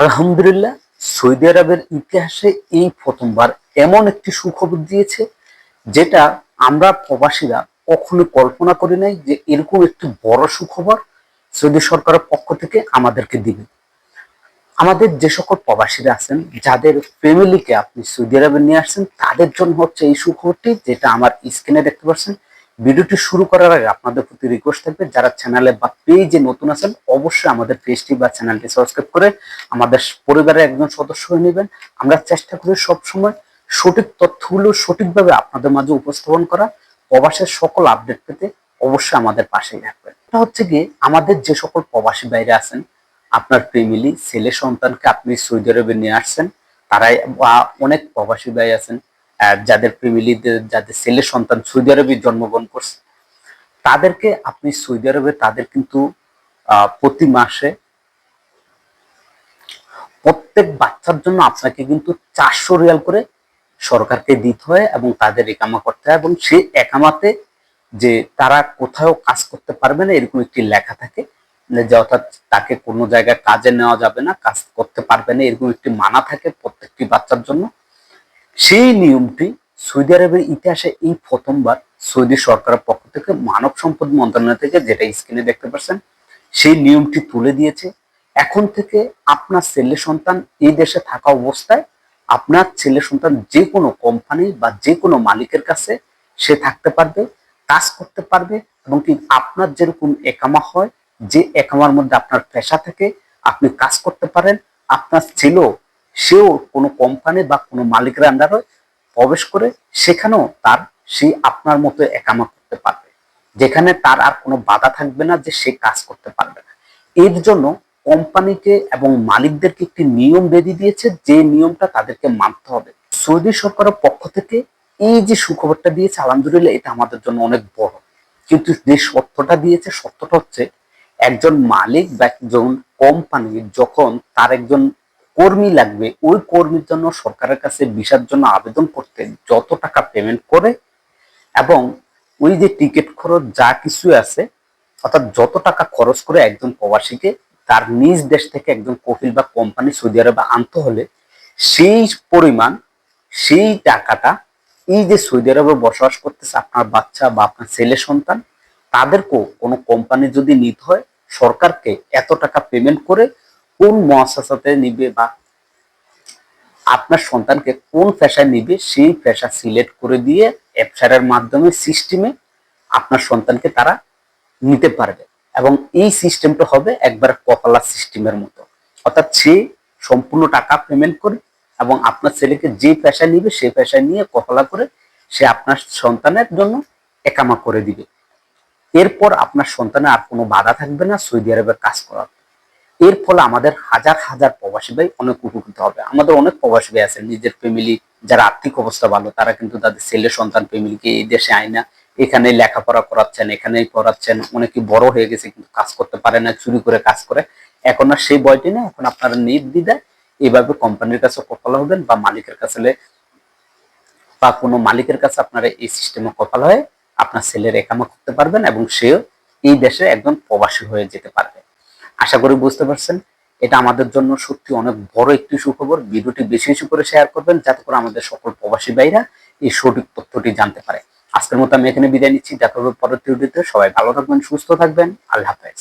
আলহামদুলিল্লাহ, সৌদি আরবের ইতিহাসে এই প্রথমবার এমন একটি সুখবর দিয়েছে, যেটা আমরা প্রবাসীরা কখনো কল্পনা করি নাই যে এরকম একটি বড় সুখবর সৌদি সরকারের পক্ষ থেকে আমাদেরকে দিবে। আমাদের যে সকল প্রবাসীরা আছেন, যাদের ফ্যামিলিকে আপনি সৌদি আরবে নিয়ে আসছেন, তাদের জন্য হচ্ছে এই সুখবরটি, যেটা আমার স্ক্রিনে দেখতে পাচ্ছেন। ভিডিওটি শুরু করার আগে আপনাদের প্রতি রিকোয়েস্ট থাকবে, যারা চ্যানেলে বা পেজে নতুন আছেন, অবশ্যই আমাদের পেজটি বা চ্যানেলটি সাবস্ক্রাইব করে আমাদের পরিবারের একজন সদস্য হয়ে নেবেন। আমরা চেষ্টা করি সবসময় সঠিক তথ্যগুলো সঠিকভাবে আপনাদের মাঝে উপস্থাপন করা, প্রবাসের সকল আপডেট পেতে অবশ্যই আমাদের পাশেই থাকবেন। এটা হচ্ছে গিয়ে আমাদের যে সকল প্রবাসী বাইরে আছেন, আপনার ফ্যামিলি ছেলে সন্তানকে আপনি সৌদি আরবে নিয়ে আসছেন, তারাই বা অনেক প্রবাসী ভাই আছেন যাদের ফ্যামিলিতে যাদের ছেলে সন্তান সৌদি আরবে জন্মগ্রহণ করছে, তাদেরকে আপনি সৌদি আরবে, তাদের কিন্তু প্রতি মাসে প্রত্যেক বাচ্চার জন্য আপনাকে কিন্তু চারশো রিয়াল করে সরকারকে দিতে হয় এবং তাদের একামা করতে হয় এবং সেই একামাতে যে তারা কোথাও কাজ করতে পারবে না, এরকম একটি লেখা থাকে, যে অর্থাৎ তাকে কোনো জায়গায় কাজে নেওয়া যাবে না, কাজ করতে পারবে না, এরকম একটি মানা থাকে প্রত্যেকটি বাচ্চার জন্য। সেই নিয়মটি সৌদি আরবের ইতিহাসে এই প্রথমবার সৌদি সরকারের পক্ষ থেকে মানব সম্পদ মন্ত্রণালয় থেকে, যেটা স্ক্রিনে দেখতে পাচ্ছেন, সেই নিয়মটি তুলে দিয়েছে। এখন থেকে আপনার ছেলে সন্তান এই দেশে থাকা অবস্থায় আপনার ছেলে সন্তান যে কোনো কোম্পানি বা যে কোনো মালিকের কাছে সে থাকতে পারবে, কাজ করতে পারবে এবং কি আপনার যেরকম একামা হয়, যে একামার মধ্যে আপনার পেশা থেকে, আপনি কাজ করতে পারেন, আপনার ছেলেও সেও কোনো কোম্পানি বা কোনো মালিকের আন্ডারে প্রবেশ করে সেখানেও তার সে আপনার মতো একামা করতে পারবে। যেখানে তার আর কোনো বাধা থাকবে না যে সে কাজ করতে পারবে না। এর জন্য কোম্পানিকে এবং মালিকদেরকে একটি নিয়ম বেঁধে দিয়েছে, যে নিয়মটা তাদেরকে মানতে হবে। সৌদি সরকারের পক্ষ থেকে এই যে সুখবরটা দিয়েছে, আলহামদুলিল্লাহ এটা আমাদের জন্য অনেক বড়। কিন্তু যে সত্যটা দিয়েছে, সত্যটা হচ্ছে একজন মালিক বা একজন কোম্পানি যখন তার একজন কর্মী লাগবে, ওই কর্মীর জন্য সরকারের কাছে ভিসার জন্য আবেদন করতে যত টাকা পেমেন্ট করে এবং ওই যে টিকিট খরচ যা কিছু আছে, অর্থাৎ যত টাকা খরচ করে একজন প্রবাসীকে তার নিজ দেশ থেকে একজন কফিল বা কোম্পানি সৌদি আরবে আনতে হলে সেই পরিমাণ, সেই টাকাটা এই যে সৌদি আরবে বসবাস করতেছে আপনার বাচ্চা বা আপনার ছেলে সন্তান, তাদেরকেও কোনো কোম্পানি যদি নিতে হয়, সরকারকে এত টাকা পেমেন্ট করে কোন মহাসাসাতে নিবে বা আপনার সন্তানকে কোন পেশায় নিবে, সেই পেশা সিলেক্ট করে দিয়ে অ্যাপসারের মাধ্যমে সিস্টেমে আপনার সন্তানকে তারা নিতে পারবে। এবং এই সিস্টেমটা হবে একবার কপালা সিস্টেমের মতো। অর্থাৎ সে সম্পূর্ণ টাকা পেমেন্ট করে এবং আপনার ছেলেকে যে পেশায় নিবে সেই পেশায় নিয়ে কপালা করে সে আপনার সন্তানের জন্য একামা করে দিবে। এরপর আপনার সন্তানের আর কোনো বাধা থাকবে না, সৌদি আরবের কাজ করার। এর ফলে আমাদের হাজার হাজার প্রবাসী ভাই অনেক উপকৃত হবে। আমাদের অনেক প্রবাসী ভাই আছে, নিজের ফ্যামিলি যারা আর্থিক অবস্থা ভালো, তারা কিন্তু তাদের ছেলে সন্তান ফ্যামিলিকে এই দেশে আয় না। এখানে লেখাপড়া করাচ্ছেন, এখানেই পড়াচ্ছেন, অনেকে বড় হয়ে গেছে কিন্তু কাজ করতে পারে না, চুরি করে কাজ করে। এখন আর সেই বয়টি নেই, এখন আপনারা নির্দ্বিধায় এইভাবে কোম্পানির কাছে কপাল হবেন বা মালিকের কাছে বা কোনো মালিকের কাছে আপনারা এই সিস্টেমে কপাল হয়ে আপনার ছেলের একামা করতে পারবেন এবং সেও এই দেশে একজন প্রবাসী হয়ে যেতে পারবে। আশা করি বুঝতে পারছেন। এটা আমাদের জন্য সত্যি অনেক বড় একটি সুখবর। ভিডিওটি বেশি বেশি করে শেয়ার করবেন যাতে করে আমাদের সকল প্রবাসী ভাইরা এই সঠিক তথ্যটি জানতে পারে। আজকের মতো আমি এখানে বিদায় নিচ্ছি। দেখা হবে পরবর্তী ভিডিওতে সবাই ভালো থাকবেন, সুস্থ থাকবেন। আল্লাহ হাফেজ।